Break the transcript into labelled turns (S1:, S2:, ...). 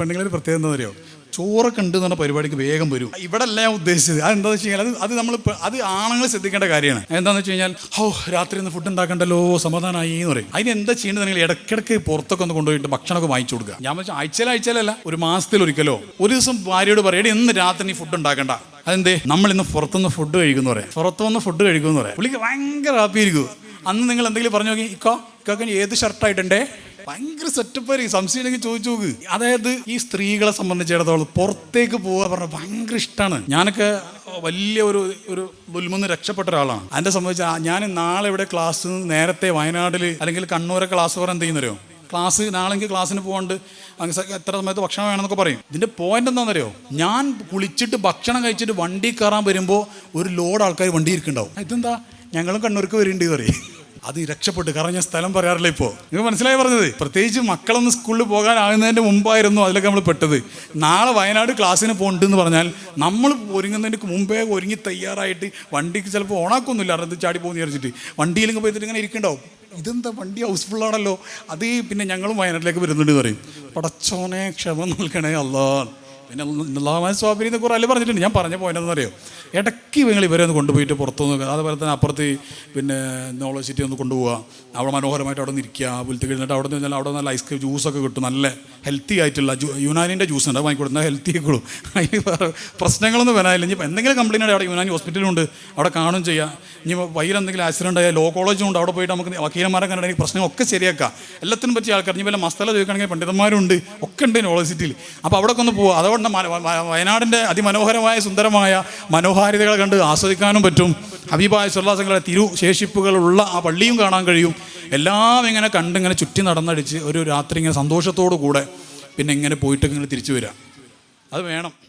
S1: പെണ്ണുങ്ങളൊരു പ്രത്യേകത എന്താ പറയുക ചോറൊക്കെ ഉണ്ട് എന്ന് പറഞ്ഞ പരിപാടിക്ക് വേഗം വരും. ഇവിടെ അല്ല ഞാൻ ഉദ്ദേശിച്ചത്. അത് എന്താണെന്ന് വെച്ച് കഴിഞ്ഞാൽ അത് അത് നമ്മൾ അത് ആണുങ്ങൾ ശ്രദ്ധിക്കേണ്ട കാര്യമാണ്. എന്താണെന്ന് വെച്ച് കഴിഞ്ഞാൽ ഓ രാത്രി ഒന്ന് ഫുഡ് ഉണ്ടാക്കണ്ടല്ലോ സമാധാനമായി എന്ന് പറയും. അതിന് എന്താ ചെയ്യേണ്ടത് നിങ്ങൾ ഇടയ്ക്കിടയ്ക്ക് പുറത്തൊക്കെ ഒന്ന് കൊണ്ടുപോയിട്ട് ഭക്ഷണമൊക്കെ വാങ്ങിച്ചു കൊടുക്കുക. ഞാൻ വെച്ചാൽ ആഴ്ചയിൽ ആഴ്ചയിലല്ല ഒരു മാസത്തിൽ ഒരിക്കലോ. ഒരു ദിവസം ഭാര്യയോട് പറയും ഇന്ന് രാത്രി നീ ഫുഡ് ഉണ്ടാക്കണ്ട. അതെന്തേ? നമ്മൾ ഇന്ന് പുറത്തുനിന്ന് ഫുഡ് കഴിക്കുന്നു പറയാം. പുറത്തു വന്ന് ഫുഡ് കഴിക്കുമെന്ന് പറയാം. പുള്ളിക്ക് ഭയങ്കര ഹാപ്പി ഇരിക്കും അന്ന് നിങ്ങൾ എന്തെങ്കിലും പറഞ്ഞു നോക്കി ഇക്കോ ഇക്കൊക്കെ ഏത് ഷർട്ടായിട്ടുണ്ടേ ഭയങ്കര സെറ്റപ്പ് ആയിരിക്കും. സംശയം ചോദിച്ചു നോക്ക്. അതായത് ഈ സ്ത്രീകളെ സംബന്ധിച്ചിടത്തോളം പുറത്തേക്ക് പോവുക പറഞ്ഞാൽ ഭയങ്കര ഇഷ്ടമാണ് ഞാനൊക്കെ വലിയ ഒരു ഒരു ദുൽമുന്ന് രക്ഷപ്പെട്ട ഒരാളാണ്. അതിന്റെ സംബന്ധിച്ച് ഞാൻ നാളെ ഇവിടെ ക്ലാസ് നേരത്തെ വയനാട്ടിൽ അല്ലെങ്കിൽ കണ്ണൂരെ ക്ലാസ് പറയാൻ എന്ത് ചെയ്യുന്നറിയോ? ക്ലാസ് നാളെങ്കിൽ ക്ലാസ്സിന് പോകാണ്ട് എത്ര സമയത്ത് ഭക്ഷണം വേണമെന്നൊക്കെ പറയും. ഇതിന്റെ പോയിന്റ് എന്താണെന്നറിയോ? ഞാൻ കുളിച്ചിട്ട് ഭക്ഷണം കഴിച്ചിട്ട് വണ്ടി കയറാൻ വരുമ്പോൾ ഒരു ലോഡ് ആൾക്കാർ വണ്ടി ഇരിക്കുന്നുണ്ടാവും. ഇതെന്താ? ഞങ്ങളും കണ്ണൂർക്ക് വരുന്നുണ്ട് പറയും. അത് രക്ഷപ്പെട്ടു. കാരണം ഞാൻ സ്ഥലം പറയാറില്ല ഇപ്പോൾ നിങ്ങൾ മനസ്സിലായി പറഞ്ഞത്? പ്രത്യേകിച്ച് മക്കളൊന്ന് സ്കൂളിൽ പോകാനാകുന്നതിന്റെ മുമ്പായിരുന്നു അതിലൊക്കെ നമ്മൾ പെട്ടത്. നാളെ വയനാട് ക്ലാസ്സിന് പോകുന്നുണ്ട് എന്ന് പറഞ്ഞാൽ നമ്മൾ ഒരുങ്ങുന്നതിന് മുമ്പേ ഒരുങ്ങി തയ്യാറായിട്ട് വണ്ടിക്ക് ചിലപ്പോൾ ഓണാക്കൊന്നുമില്ല അറിഞ്ഞത് ചാടി പോകുന്ന വിചാരിച്ചിട്ട്. വണ്ടിയിലും പോയിട്ട് ഇങ്ങനെ ഇരിക്കണ്ടാവും ഇതെന്താ വണ്ടി ഹൗസ്ഫുൾ ആണല്ലോ. അത് പിന്നെ ഞങ്ങളും വയനാട്ടിലേക്ക് വരുന്നുണ്ട് എന്ന് പറയും. പടച്ചോനെ ക്ഷമ നൽകണേ അല്ലാ പിന്നെ അള്ളാഹുമാൻ എന്ന് കുറേ അല്ല പറഞ്ഞിട്ടുണ്ട്. ഞാൻ പറഞ്ഞ പോയിന്റ് അറിയോ? ഇടയ്ക്ക് നിങ്ങൾ ഇവരെ ഒന്ന് കൊണ്ടുപോയിട്ട് പുറത്തുനിന്ന് അതുപോലെ തന്നെ അപ്പുറത്ത് പിന്നെ നോളജ് സിറ്റി ഒന്ന് കൊണ്ടുപോവുക അവിടെ മനോഹരമായിട്ട് അവിടെ നിന്ന് ഇരിക്കുക പുലത്ത് കഴിഞ്ഞിട്ട് അവിടെ നിന്ന് അവിടെ നല്ല ഐസ്ക്രീം ജ്യൂസൊക്കെ കിട്ടും. നല്ല ഹെൽത്തി ആയിട്ടുള്ള യുനാനിന്റെ ജ്യൂസ് ഉണ്ട്. വാങ്ങിക്കൊടുത്താൽ ഹെൽത്തി ആയിക്കോളും. അതിന് വേറെ പ്രശ്നങ്ങളൊന്നും വരാനില്ല. ഇനി എന്തെങ്കിലും കംപ്ലൈന്റ് അവിടെ യുനാനി ഹോസ്പിറ്റലുണ്ട് അവിടെ കാണും ചെയ്യാം. ഇനി വൈകിട്ട് എന്തെങ്കിലും ആക്സിഡന്റ് ആയാൽ ലോ കോളേജും ഉണ്ട്. അവിടെ പോയിട്ട് നമുക്ക് വക്കീലന്മാരെ കണ്ടിട്ടുണ്ടെങ്കിൽ പ്രശ്നങ്ങളൊക്കെ ശരിയാക്കാം. എല്ലാത്തിനും പറ്റിയ ആൾക്കാർ. ഇനി വല്ല മസ്തല ചോദിക്കുകയാണെങ്കിൽ പണ്ഡിതന്മാരുണ്ട്. ഒക്കെ ഉണ്ട് നോളജ് സിറ്റിയിൽ. അപ്പോൾ അവിടെ ഒന്ന് പോവുക അതുകൊണ്ട് മ- വയനാടിന്റെ അതിമനോഹരമായ സുന്ദരമായ മനോഹാരിതകൾ കണ്ട് ആസ്വദിക്കാനും പറ്റും. ഹബീബായ സുല്ലാസങ്ങളുടെ തിരു ശേഷിപ്പുകളുള്ള ആ പള്ളിയും കാണാൻ കഴിയും. എല്ലാം ഇങ്ങനെ കണ്ട് ഇങ്ങനെ ചുറ്റി നടന്നടിച്ച് ഒരു രാത്രി ഇങ്ങനെ സന്തോഷത്തോടു കൂടെ പിന്നെ ഇങ്ങനെ പോയിട്ട് ഇങ്ങനെ തിരിച്ചു വരാം. അത് വേണം.